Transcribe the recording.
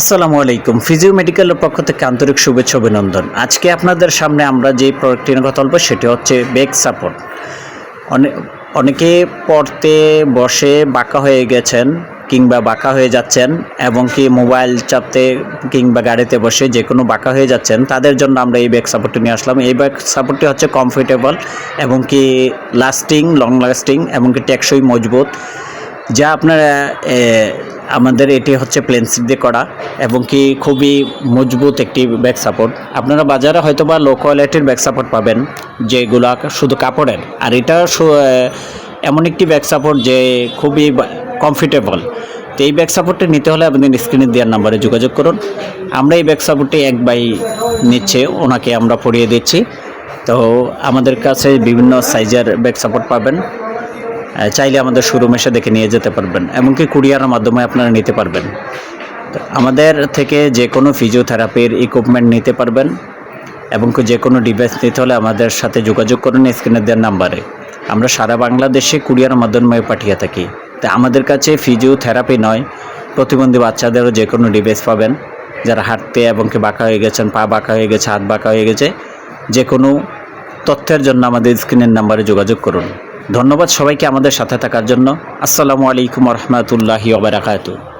আসসালামু আলাইকুম। ফিজিও মেডিকেলের পক্ষ থেকে আন্তরিক শুভেচ্ছা অভিনন্দন। আজকে আপনাদের সামনে আমরা যে প্রোডাক্টটি নিয়ে কথা বলব, সেটি হচ্ছে বেক সাপোর্ট। অনেক পড়তে বসে বাঁকা হয়ে গেছেন কিংবা বাঁকা হয়ে যাচ্ছেন, এবং কি মোবাইল চাপতে কিংবা গাড়িতে বসে যে কোনো বাঁকা হয়ে যাচ্ছেন, তাদের জন্য আমরা এই ব্যাক সাপোর্টটি নিয়ে আসলাম। এই ব্যাক সাপোর্টটি হচ্ছে কমফোর্টেবল এবং কি লাস্টিং, লং লাস্টিং এবং কি টেকসই মজবুত, যা আপনারা আমাদের এটি হচ্ছে প্লেন্সিপ দিয়ে করা এবং কি খুবই মজবুত একটি ব্যাক সাপোর্ট আপনারা বাজারে হয়তো বা লো কোয়ালিটির ব্যাক সাপোর্ট পাবেন, যেগুলো শুধু কাপড়ের। আর এটা এমন একটি ব্যাক সাপোর্ট যে খুবই কমফোর্টেবল তো এই ব্যাক সাপোর্টটি নিতে হলে আপনাদের স্ক্রিনে দেওয়ার নাম্বারে যোগাযোগ করুন। আমরা এই ব্যাক সাপোর্টটি এক বাই নিচ্ছে, ওনাকে আমরা পরিয়ে দিচ্ছি। তো আমাদের কাছে বিভিন্ন সাইজের ব্যাক সাপোর্ট পাবেন। চাইলে আমাদের শোরুম এসে দেখে নিয়ে যেতে পারবেন, এমনকি কুরিয়ারের মাধ্যমে আপনারা নিতে পারবেন। আমাদের থেকে যে কোনো ফিজিওথেরাপির ইকুইপমেন্ট নিতে পারবেন, এবং যে কোনো ডিভাইস নিতে হলে আমাদের সাথে যোগাযোগ করুন স্ক্রিনে দেওয়ার নাম্বারে। আমরা সারা বাংলাদেশে কুরিয়ারের মাধ্যমে পাঠিয়ে থাকি। তো আমাদের কাছে ফিজিওথেরাপি নয়, প্রতিবন্ধী বাচ্চাদেরও যে কোনো ডিভাইস পাবেন। যারা হাঁটতে এবং কি বাঁকা হয়ে গেছেন, পা বাঁকা হয়ে গেছে, হাত বাঁকা হয়ে গেছে, যে কোনো তথ্যের জন্য আমাদের স্ক্রিনের নাম্বারে যোগাযোগ করুন। ধন্যবাদ সবাইকে আমাদের সাথে থাকার জন্য। আসসালামু আলাইকুম রহমতুল্লাহি ওবরাকাতু